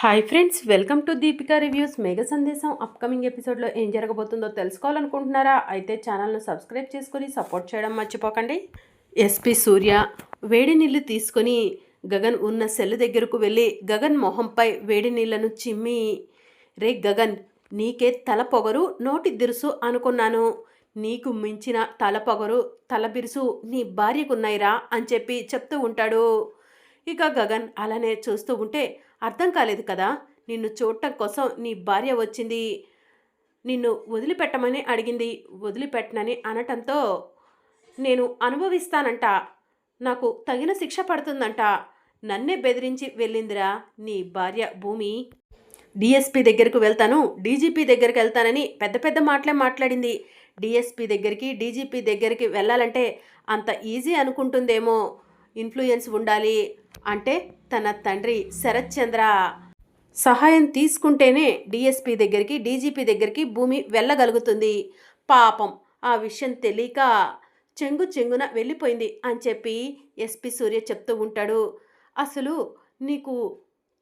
Hi friends welcome to Deepika reviews. Mega సందేశం upcoming ఎపిసోడ్లో ఏం జరగబోతుందో తెలుసుకోవాలనుకుంటున్నారా? అయితే ఛానల్ను సబ్స్క్రైబ్ చేసుకొని సపోర్ట్ చేయడం మర్చిపోకండి. ఎస్పి సూర్య వేడి నీళ్ళు తీసుకొని గగన్ ఉన్న సెల్ దగ్గరకు వెళ్ళి గగన్ మొహంపై వేడి నీళ్ళను చిమ్మి రే గగన్ నీకే తల పొగరు నోటి దిరుసు అనుకున్నాను. నీకు మించిన తల పొగరు తల బిరుసు నీ భార్యకున్నాయిరా అని చెప్పి చెప్తూ ఉంటాడు. ఇక గగన్ అలానే చూస్తూ ఉంటే అర్థం కాలేదు కదా. నిన్ను చూడటం కోసం నీ భార్య వచ్చింది. నిన్ను వదిలిపెట్టమని అడిగింది. వదిలిపెట్టనని అనటంతో నేను అనుభవిస్తానంట. నాకు తగిన శిక్ష పడుతుందంట. నన్నే బెదిరించి వెళ్ళిందిరా నీ భార్య భూమి. డిఎస్పి దగ్గరకు వెళ్తాను. డీజీపీ దగ్గరికి వెళ్తానని పెద్ద పెద్ద మాటలే మాట్లాడింది. డిఎస్పి దగ్గరికి డీజీపీ దగ్గరికి వెళ్ళాలంటే అంత ఈజీ అనుకుంటుందేమో. ఇన్ఫ్లుయెన్స్ ఉండాలి అంటే తన తండ్రి శరత్చంద్ర. సహాయం తీసుకుంటేనే డిఎస్పి దగ్గరికి డీజీపీ దగ్గరికి భూమి వెళ్ళగలుగుతుంది. పాపం ఆ విషయం తెలియక చెంగు చెంగున వెళ్ళిపోయింది అని చెప్పి ఎస్పి సూర్య చెప్తూ ఉంటాడు. అసలు నీకు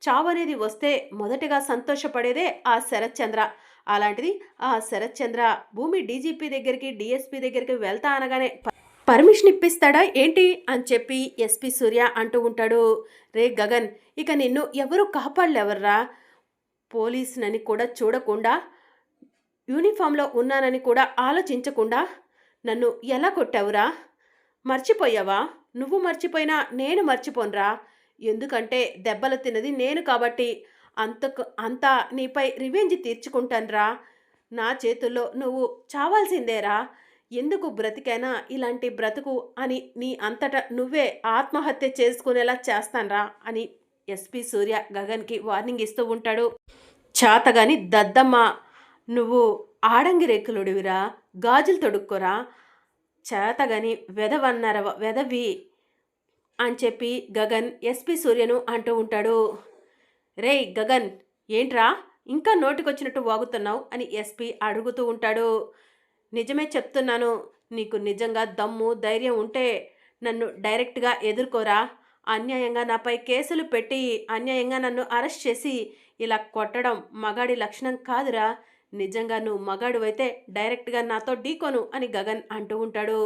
చావనేది అనేది వస్తే మొదటగా సంతోషపడేదే ఆ శరత్చంద్ర. అలాంటిది ఆ శరత్చంద్ర భూమి డీజీపీ దగ్గరికి డిఎస్పీ దగ్గరికి వెళ్తా అనగానే "ప- పర్మిషన్ ఇప్పిస్తాడా ఏంటి అని చెప్పి ఎస్పి సూర్య అంటూ ఉంటాడు. రే గగన్ ఇక నిన్ను ఎవరు కాపాడలేవర్రా? పోలీసునని కూడా చూడకుండా యూనిఫామ్లో ఉన్నానని కూడా ఆలోచించకుండా నన్ను ఎలా కొట్టావురా? మర్చిపోయావా? నువ్వు మర్చిపోయినా నేను మర్చిపోనురా. ఎందుకంటే దెబ్బలు తిన్నది నేను కాబట్టి అంతకు అంతా నీపై రివెంజ్ తీర్చుకుంటానురా. నా చేతుల్లో నువ్వు చావాల్సిందేరా. ఎందుకు బ్రతికైనా? ఇలాంటి బ్రతుకు అని నీ అంతటా నువ్వే ఆత్మహత్య చేసుకునేలా చేస్తానరా అని ఎస్పి సూర్య గగన్కి వార్నింగ్ ఇస్తూ ఉంటాడు. చాతగాని దద్దమ్మ నువ్వు ఆడంగి రేకులుడివిరా? గాజులు తొడుక్కోరా? చేతగాని వెదవన్నర వెదవి అని చెప్పి గగన్ ఎస్పి సూర్యను అంటూ ఉంటాడు. రేయ్ గగన్ ఏంట్రా? ఇంకా నోటికొచ్చినట్టు వాగుతున్నావు అని ఎస్పి అడుగుతూ ఉంటాడు. నిజమే చెప్తున్నాను. నీకు నిజంగా దమ్ము ధైర్యం ఉంటే నన్ను డైరెక్ట్గా ఎదుర్కోరా. అన్యాయంగా నాపై కేసులు పెట్టి అన్యాయంగా నన్ను అరెస్ట్ చేసి ఇలా కొట్టడం మగాడి లక్షణం కాదురా. నిజంగా నువ్వు మగాడివైతే డైరెక్ట్గా నాతో ఢీకొను అని గగన్ అంటూ ఉంటాడు.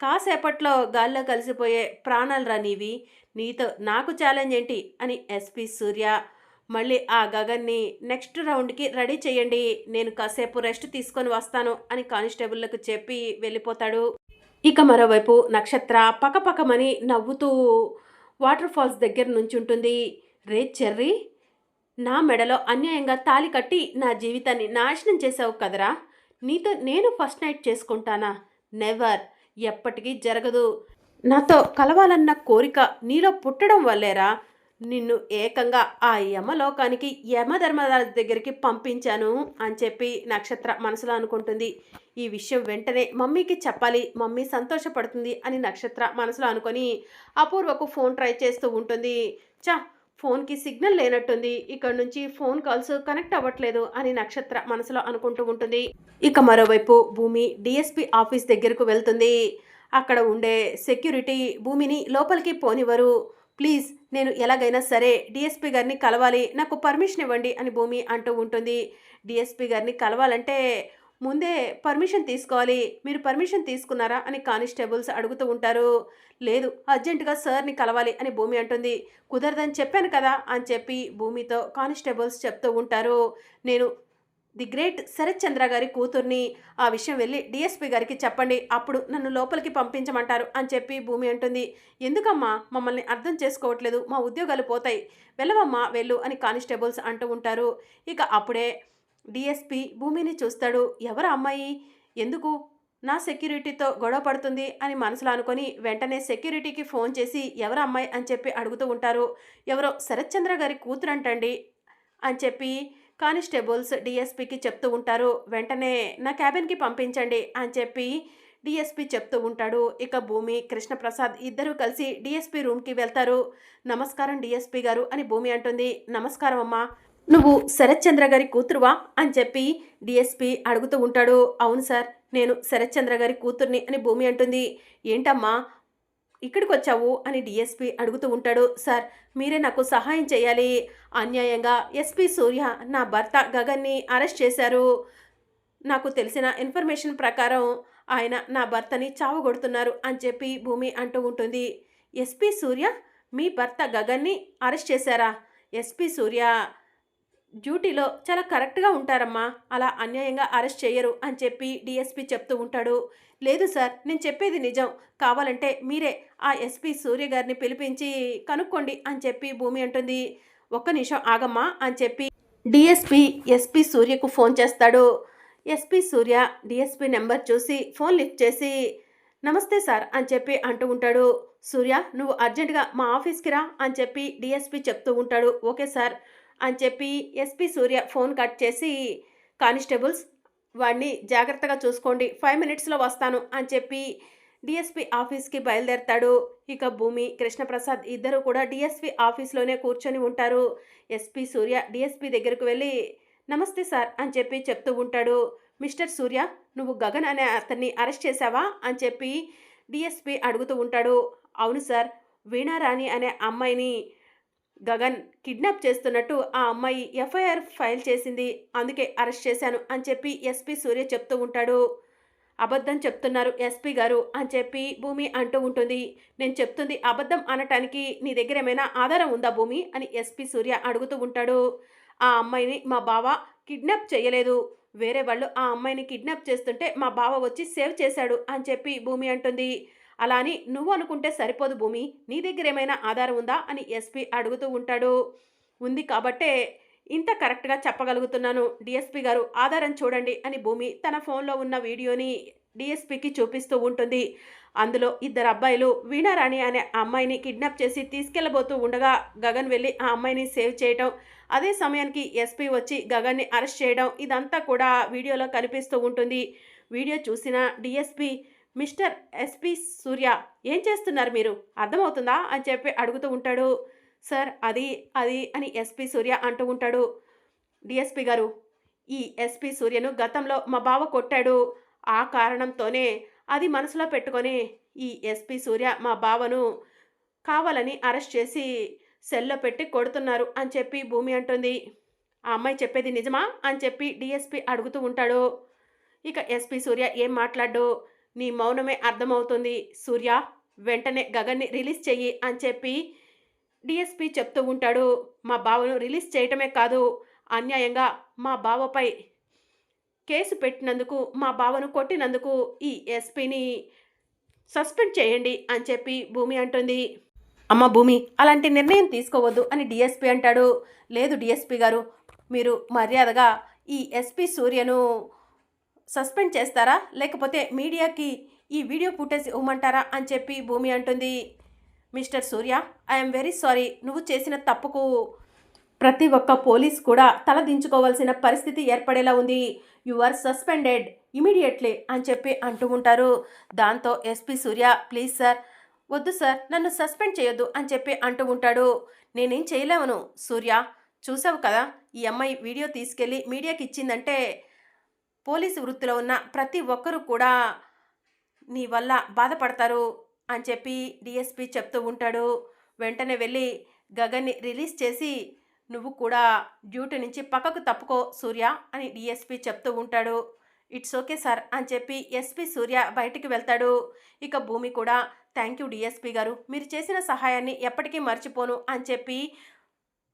కాసేపట్లో గాల్లో కలిసిపోయే ప్రాణాలు నీవి? నీతో నాకు ఛాలెంజ్ ఏంటి? అని ఎస్పి సూర్య మళ్ళీ ఆ గగన్ని నెక్స్ట్ రౌండ్కి రెడీ చేయండి. నేను కాసేపు రెస్ట్ తీసుకొని వస్తాను అని కానిస్టేబుల్లకు చెప్పి వెళ్ళిపోతాడు. ఇక మరోవైపు నక్షత్ర పకపకమని నవ్వుతూ వాటర్ ఫాల్స్ దగ్గర నుంచి ఉంటుంది రే చెర్రీ నా మెడలో అన్యాయంగా తాలి కట్టి నా జీవితాన్ని నాశనం చేసావు కదరా. నీతో నేను ఫస్ట్ నైట్ చేసుకుంటానా? నెవర్. ఎప్పటికీ జరగదు. నాతో కలవాలన్న కోరిక నీలో పుట్టడం వల్లేరా? నిన్ను ఏకంగా ఆ యమలోకానికి యమధర్మరాజు దగ్గరికి పంపించాను అని చెప్పి నక్షత్ర మనసులో అనుకుంటుంది. ఈ విషయం వెంటనే మమ్మీకి చెప్పాలి మమ్మీ సంతోషపడుతుంది అని నక్షత్ర మనసులో అనుకొని అపూర్వకు ఫోన్ ట్రై చేస్తూ ఉంటుంది. చా ఫోన్కి సిగ్నల్ లేనట్టుంది. ఇక్కడ నుంచి ఫోన్ కాల్స్ కనెక్ట్ అవ్వట్లేదు అని నక్షత్ర మనసులో అనుకుంటూ ఉంటుంది. ఇక మరోవైపు భూమి డిఎస్పి ఆఫీస్ దగ్గరకు వెళ్తుంది. అక్కడ ఉండే సెక్యూరిటీ భూమిని లోపలికి పోనివ్వరు. ప్లీజ్ నేను ఎలాగైనా సరే డిఎస్పి గారిని కలవాలి నాకు పర్మిషన్ ఇవ్వండి అని భూమి అంటూ ఉంటుంది. డిఎస్పి గారిని కలవాలంటే ముందే పర్మిషన్ తీసుకోవాలి. మీరు పర్మిషన్ తీసుకున్నారా అని కానిస్టేబుల్స్ అడుగుతూ ఉంటారు. లేదు అర్జెంటుగా సార్ని కలవాలి అని భూమి అంటుంది. కుదరదని చెప్పాను కదా అని చెప్పి భూమితో కానిస్టేబుల్స్ చెప్తూ ఉంటారు. నేను ది గ్రేట్ శరత్ చంద్ర గారి కూతుర్ని ఆ విషయం వెళ్ళి డిఎస్పి గారికి చెప్పండి. అప్పుడు నన్ను లోపలికి పంపించమంటారు అని చెప్పి భూమి అంటుంది. ఎందుకమ్మా? మమ్మల్ని అర్థం చేసుకోవట్లేదు. మా ఉద్యోగాలు పోతాయి. వెళ్ళవమ్మా వెళ్ళు అని కానిస్టేబుల్స్ అంటూ ఉంటారు. ఇక అప్పుడే డిఎస్పి భూమిని చూస్తాడు. ఎవరు అమ్మాయి? ఎందుకు? నా సెక్యూరిటీతో గొడవ పడుతుంది అని మనసులో అనుకొని వెంటనే సెక్యూరిటీకి ఫోన్ చేసి ఎవరు అమ్మాయి అని చెప్పి అడుగుతూ ఉంటారు. ఎవరో శరత్ చంద్ర గారి కూతురంటండి అని చెప్పి కానిస్టేబుల్స్ డిఎస్పీకి చెప్తూ ఉంటారు వెంటనే నా క్యాబిన్కి పంపించండి అని చెప్పి డిఎస్పి చెప్తూ ఉంటాడు. ఇక భూమి కృష్ణప్రసాద్ ఇద్దరూ కలిసి డిఎస్పీ రూమ్కి వెళ్తారు. నమస్కారం డిఎస్పీ గారు అని భూమి అంటుంది. నమస్కారం అమ్మా నువ్వు శరత్ చంద్ర గారి కూతురువా? అని చెప్పి డిఎస్పి అడుగుతూ ఉంటాడు. అవును సార్ నేను శరత్ చంద్ర గారి కూతుర్ని అని భూమి అంటుంది. ఏంటమ్మా ఇక్కడికి వచ్చావు అని డిఎస్పి అడుగుతూ ఉంటాడు. సార్ మీరే నాకు సహాయం చేయాలి. అన్యాయంగా ఎస్పి సూర్య నా భర్త గగన్ని అరెస్ట్ చేశారు. నాకు తెలిసిన ఇన్ఫర్మేషన్ ప్రకారం ఆయన నా భర్తని చావగొడుతున్నారు అని చెప్పి భూమి అంటూ ఉంటుంది. ఎస్పి సూర్య మీ భర్త గగన్ని అరెస్ట్ చేశారా? ఎస్పి సూర్య డ్యూటీలో చాలా కరెక్ట్గా ఉంటారమ్మా. అలా అన్యాయంగా అరెస్ట్ చేయరు అని చెప్పి డిఎస్పి చెప్తూ ఉంటాడు. లేదు సార్ నేను చెప్పేది నిజం. కావాలంటే మీరే ఆ ఎస్పి సూర్య గారిని పిలిపించి కనుక్కోండి అని చెప్పి భూమి అంటుంది. ఒక్క నిమిషం ఆగమ్మా అని చెప్పి డిఎస్పి ఎస్పి సూర్యకు ఫోన్ చేస్తాడు. ఎస్పి సూర్య డిఎస్పి నెంబర్ చూసి ఫోన్ లిఫ్ట్ చేసి నమస్తే సార్ అని చెప్పి అంటూ ఉంటాడు. సూర్య నువ్వు అర్జెంటుగా మా ఆఫీస్కి రా అని చెప్పి డిఎస్పి చెప్తూ ఉంటాడు. ఓకే సార్ అని చెప్పి ఎస్పి సూర్య ఫోన్ కట్ చేసి కానిస్టేబుల్స్ వాడిని జాగ్రత్తగా చూసుకోండి. ఫైవ్ మినిట్స్లో వస్తాను అని చెప్పి డిఎస్పి ఆఫీస్కి బయలుదేరతాడు. ఇక భూమి కృష్ణప్రసాద్ ఇద్దరు కూడా డిఎస్పి ఆఫీస్లోనే కూర్చొని ఉంటారు. ఎస్పి సూర్య డిఎస్పి దగ్గరకు వెళ్ళి నమస్తే సార్ అని చెప్పి చెప్తూ ఉంటాడు. మిస్టర్ సూర్య నువ్వు గగన్ అనే అతన్ని అరెస్ట్ చేశావా? అని చెప్పి డిఎస్పి అడుగుతూ ఉంటాడు. అవును సార్ వీణారాణి అనే అమ్మాయిని గగన్ కిడ్నాప్ చేస్తున్నట్టు ఆ అమ్మాయి ఎఫ్ఐఆర్ ఫైల్ చేసింది. అందుకే అరెస్ట్ చేశాను అని చెప్పి ఎస్పీ సూర్య చెప్తూ ఉంటాడు. అబద్ధం చెప్తున్నారు ఎస్పీ గారు అని చెప్పి భూమి అంటూ ఉంటుంది. నేను చెప్తుంది అబద్ధం అనటానికి నీ దగ్గర ఏమైనా ఆధారం ఉందా భూమి? అని ఎస్పీ సూర్య అడుగుతూ ఉంటాడు. ఆ అమ్మాయిని మా బావ కిడ్నాప్ చేయలేదు. వేరే వాళ్ళు ఆ అమ్మాయిని కిడ్నాప్ చేస్తుంటే మా బావ వచ్చి సేవ్ చేశాడు అని చెప్పి భూమి అంటుంది. అలా అని నువ్వు అనుకుంటే సరిపోదు భూమి నీ దగ్గర ఏమైనా ఆధారం ఉందా? అని ఎస్పీ అడుగుతూ ఉంటాడు. ఉంది కాబట్టే ఇంత కరెక్ట్గా చెప్పగలుగుతున్నాను. డిఎస్పీ గారు ఆధారం చూడండి అని భూమి తన ఫోన్లో ఉన్న వీడియోని డిఎస్పీకి చూపిస్తూ ఉంటుంది. అందులో ఇద్దరు అబ్బాయిలు వీణారాణి అనే అమ్మాయిని కిడ్నాప్ చేసి తీసుకెళ్ళబోతూ ఉండగా గగన్ వెళ్ళి ఆ అమ్మాయిని సేవ్ చేయటం అదే సమయానికి ఎస్పీ వచ్చి గగన్ని అరెస్ట్ చేయడం ఇదంతా కూడా వీడియోలో కనిపిస్తూ ఉంటుంది. వీడియో చూసిన డిఎస్పీ మిస్టర్ ఎస్పి సూర్య ఏం చేస్తున్నారు మీరు? అర్థమవుతుందా? అని చెప్పి అడుగుతూ ఉంటాడు. సార్ అది అది అని ఎస్పి సూర్య అంటూ ఉంటాడు. డిఎస్పి గారు ఈ ఎస్పి సూర్యను గతంలో మా బావ కొట్టాడు. ఆ కారణంతోనే అది మనసులో పెట్టుకొని ఈ ఎస్పి సూర్య మా బావను కావాలని అరెస్ట్ చేసి సెల్లో పెట్టి కొడుతున్నారు అని చెప్పి భూమి అంటుంది. ఆ అమ్మాయి చెప్పేది నిజమా? అని చెప్పి డిఎస్పి అడుగుతూ ఉంటాడు. ఇక ఎస్పి సూర్య ఏం మాట్లాడు? నీ మౌనమే అర్థమవుతుంది సూర్య. వెంటనే గగన్ని రిలీజ్ చెయ్యి అని చెప్పి డిఎస్పి చెప్తూ ఉంటాడు. మా బావను రిలీజ్ చేయటమే కాదు అన్యాయంగా మా బావపై కేసు పెట్టినందుకు మా బావను కొట్టినందుకు ఈ ఎస్పీని సస్పెండ్ చేయండి అని చెప్పి భూమి అంటుంది. అమ్మ భూమి అలాంటి నిర్ణయం తీసుకోవద్దు అని డిఎస్పి అంటాడు. లేదు డిఎస్పి గారు మీరు మర్యాదగా ఈ ఎస్పి సూర్యను సస్పెండ్ చేస్తారా? లేకపోతే మీడియాకి ఈ వీడియో ఫుటేజ్ ఇవ్వమంటారా? అని చెప్పి భూమి అంటుంది. Mister Surya I'm very sorry నువ్వు చేసిన తప్పుకు ప్రతి ఒక్క పోలీస్ కూడా తల దించుకోవాల్సిన పరిస్థితి ఏర్పడేలా ఉంది. యు ఆర్ సస్పెండెడ్ ఇమీడియట్లీ అని చెప్పి అంటూ ఉంటారు. దాంతో ఎస్పీ సూర్య ప్లీజ్ సార్ వద్దు సార్ నన్ను సస్పెండ్ చేయొద్దు అని చెప్పి అంటూ ఉంటాడు. నేనేం చేయలేవను సూర్య. చూసావు కదా ఈ అమ్మాయి వీడియో తీసుకెళ్ళి మీడియాకి ఇచ్చిందంటే పోలీసు వృత్తిలో ఉన్న ప్రతి ఒక్కరూ కూడా నీ వల్ల బాధపడతారు అని చెప్పి డిఎస్పి చెప్తూ ఉంటాడు. వెంటనే వెళ్ళి గగన్ని రిలీజ్ చేసి నువ్వు కూడా డ్యూటీ నుంచి పక్కకు తప్పుకో సూర్య అని డిఎస్పి చెప్తూ ఉంటాడు. ఇట్స్ ఓకే సార్ అని చెప్పి ఎస్పి సూర్య బయటికి వెళ్తాడు. ఇక భూమి కూడా థ్యాంక్ యూ డిఎస్పి గారు. మీరు చేసిన సహాయాన్ని ఎప్పటికీ మర్చిపోను అని చెప్పి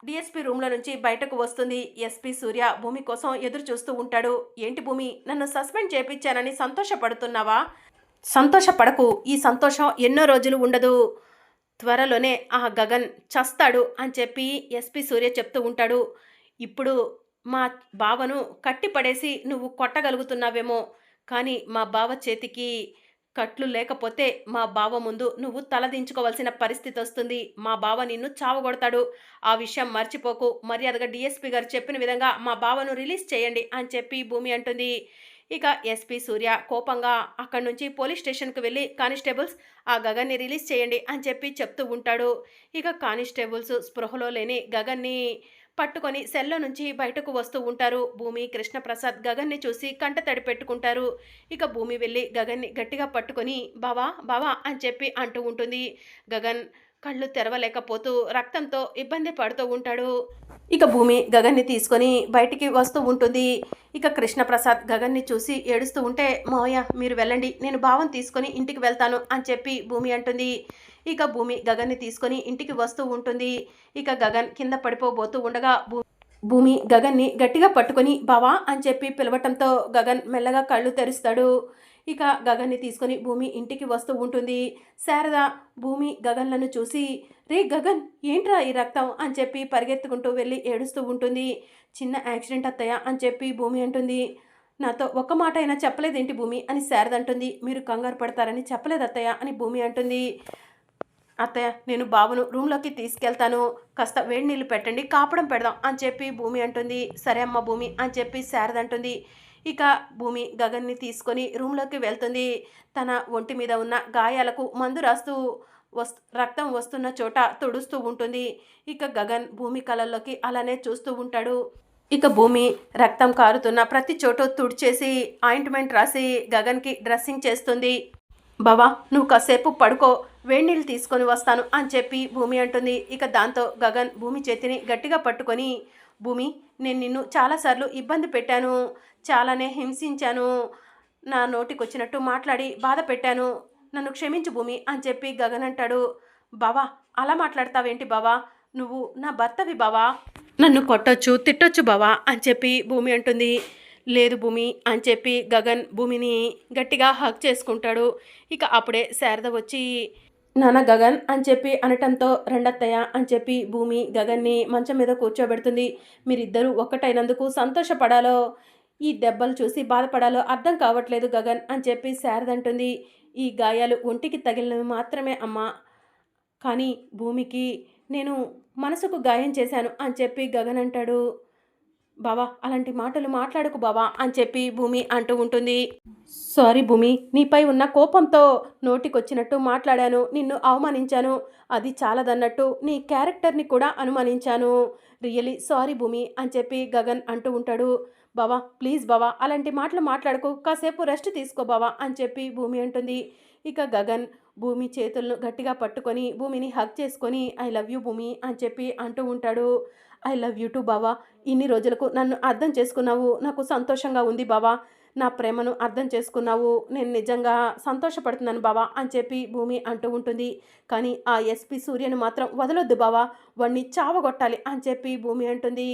డిఎస్పీ రూమ్లో నుంచి బయటకు వస్తుంది ఎస్పి సూర్య. భూమి కోసం ఎదురు చూస్తూ ఉంటాడు. ఏంటి భూమి? నన్ను సస్పెండ్ చేపించానని సంతోషపడుతున్నావా? సంతోషపడకు. ఈ సంతోషం ఎన్నో రోజులు ఉండదు. త్వరలోనే ఆ గగన్ చస్తాడు అని చెప్పి ఎస్పి సూర్య చెప్తూ ఉంటాడు. ఇప్పుడు మా బావను కట్టిపడేసి నువ్వు కొట్టగలుగుతున్నావేమో. కానీ మా బావ చేతికి కట్లు లేకపోతే మా బావ ముందు నువ్వు తలదించుకోవాల్సిన పరిస్థితి వస్తుంది. మా బావ నిన్ను చావగొడతాడు. ఆ విషయం మర్చిపోకు. మర్యాదగా డిఎస్పీ గారు చెప్పిన విధంగా మా బావను రిలీజ్ చేయండి అని చెప్పి భూమి అంటుంది. ఇక ఎస్పీ సూర్య కోపంగా అక్కడి నుంచి పోలీస్ స్టేషన్కి వెళ్ళి కానిస్టేబుల్స్ ఆ గగన్ని రిలీజ్ చేయండి అని చెప్పి చెప్తూ ఉంటాడు. ఇక కానిస్టేబుల్స్ స్పృహలో లేని గగన్ని పట్టుకొని సెల్లో నుంచి బయటకు వస్తూ ఉంటారు. భూమి కృష్ణప్రసాద్ గగన్ని చూసి కంట తడి పెట్టుకుంటారు. ఇక భూమి వెళ్ళి గగన్ని గట్టిగా పట్టుకొని బావా బావా అని చెప్పి అంటూ ఉంటుంది. గగన్ కళ్ళు తెరవలేకపోతూ రక్తంతో ఇబ్బంది పడుతూ ఉంటాడు. ఇక భూమి గగన్ని తీసుకొని బయటికి వస్తూ ఉంటుంది. ఇక కృష్ణప్రసాద్ గగన్ని చూసి ఏడుస్తూ ఉంటే మోయ మీరు వెళ్ళండి. నేను భావం తీసుకొని ఇంటికి వెళ్తాను అని చెప్పి భూమి అంటుంది. ఇక భూమి గగన్ని తీసుకొని ఇంటికి వస్తూ ఉంటుంది. ఇక గగన్ కింద పడిపోబోతూ ఉండగా భూ భూమి గగన్ని గట్టిగా పట్టుకొని బావా అని చెప్పి పిలవటంతో గగన్ మెల్లగా కళ్ళు తెరుస్తాడు. ఇక గగన్ని తీసుకొని భూమి ఇంటికి వస్తూ ఉంటుంది. శారద భూమి గగన్లను చూసి రే గగన్ ఏంట్రా ఈ రక్తం? అని చెప్పి పరిగెత్తుకుంటూ వెళ్ళి ఏడుస్తూ ఉంటుంది. చిన్న యాక్సిడెంట్ అత్తయ్య అని చెప్పి భూమి అంటుంది. నాతో ఒక్క మాట అయినా చెప్పలేదేంటి భూమి? అని శారద అంటుంది. మీరు కంగారు పడతారని చెప్పలేదు అత్తయ్య అని భూమి అంటుంది. అత్తయ్య నేను బాబును రూమ్లోకి తీసుకెళ్తాను. కాస్త వేడి నీళ్ళు పెట్టండి కాపడం పెడదాం అని చెప్పి భూమి అంటుంది. సరే అమ్మ భూమి అని చెప్పి శారద అంటుంది. ఇక భూమి గగన్ని తీసుకొని రూమ్లోకి వెళ్తుంది. తన ఒంటి మీద ఉన్న గాయాలకు మందు రాస్తూ వస్ రక్తం వస్తున్న చోట తుడుస్తూ ఉంటుంది. ఇక గగన్ భూమి కళల్లోకి అలానే చూస్తూ ఉంటాడు. ఇక భూమి రక్తం కారుతున్న ప్రతి చోట తుడిచేసి ఆయింట్మెంట్ రాసి గగన్కి డ్రెస్సింగ్ చేస్తుంది. బావా నువ్వు కాసేపు పడుకో. వేడినీళ్ళు తీసుకొని వస్తాను అని చెప్పి భూమి అంటుంది. ఇక దాంతో గగన్ భూమి చేతిని గట్టిగా పట్టుకొని భూమి నేను నిన్ను చాలాసార్లు ఇబ్బంది పెట్టాను చాలానే హింసించాను నా నోటికొచ్చినట్టు మాట్లాడి బాధ పెట్టాను. నన్ను క్షమించు భూమి అని చెప్పి గగన్ అంటాడు. బావా అలా మాట్లాడతావేంటి బావా? నువ్వు నా భర్తవి బావా? నన్ను కొట్టొచ్చు తిట్టొచ్చు బావా? అని చెప్పి భూమి అంటుంది. లేదు భూమి అని చెప్పి గగన్ భూమిని గట్టిగా హక్ చేసుకుంటాడు. ఇక అప్పుడే శారద వచ్చి నాన్న గగన్ అని చెప్పి అనటంతో రెండత్తయ్య అని చెప్పి భూమి గగన్ని మంచం మీద కూర్చోబెడుతుంది. మీరిద్దరూ ఒక్కటైనందుకు సంతోషపడాలో? ఈ దెబ్బలు చూసి బాధపడాలో అర్థం కావట్లేదు గగన్ అని చెప్పి శారద అంటుంది. ఈ గాయాలు ఒంటికి తగిలినవి మాత్రమే అమ్మా. కానీ భూమికి నేను మనసుకు గాయం చేశాను అని చెప్పి గగన్ అంటాడు. బావా అలాంటి మాటలు మాట్లాడకు బావా అని చెప్పి భూమి అంటూ ఉంటుంది. సారీ భూమి నీపై ఉన్న కోపంతో నోటికొచ్చినట్టు మాట్లాడాను నిన్ను అవమానించాను. అది చాలదన్నట్టు నీ క్యారెక్టర్ని కూడా అనుమానించాను. రియలీ సారీ భూమి అని చెప్పి గగన్ అంటూ ఉంటాడు. బావా ప్లీజ్ బావా అలాంటి మాటలు మాట్లాడకు కాసేపు రెస్ట్ తీసుకో బావా అని చెప్పి భూమి అంటుంది. ఇక గగన్ భూమి చేతులను గట్టిగా పట్టుకొని భూమిని హక్ చేసుకొని ఐ లవ్ యూ భూమి అని చెప్పి అంటూ ఉంటాడు. ఐ లవ్ యూ టు బావా. ఇన్ని రోజులకు నన్ను అర్థం చేసుకున్నావు. నాకు సంతోషంగా ఉంది బావా. నా ప్రేమను అర్థం చేసుకున్నావు. నేను నిజంగా సంతోషపడుతున్నాను బావా అని చెప్పి భూమి అంటూ ఉంటుంది. కానీ ఆ ఎస్పి సూర్యను మాత్రం వదలొద్దు బావా. వాడిని చావగొట్టాలి అని చెప్పి భూమి అంటుంది.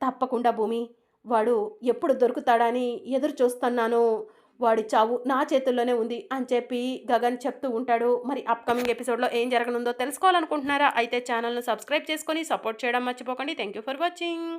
తప్పకుండా భూమి. వాడు ఎప్పుడు దొరుకుతాడని ఎదురు చూస్తున్నాను వాడి చావు నా చేతుల్లోనే ఉంది అని చెప్పి గగన్ చెప్తూ ఉంటాడు. మరి అప్కమింగ్ ఎపిసోడ్లో ఏం జరగనుందో తెలుసుకోవాలనుకుంటున్నారా? అయితే ఛానల్ను సబ్స్క్రైబ్ చేసుకొని సపోర్ట్ చేయడం మర్చిపోకండి. Thank you for watching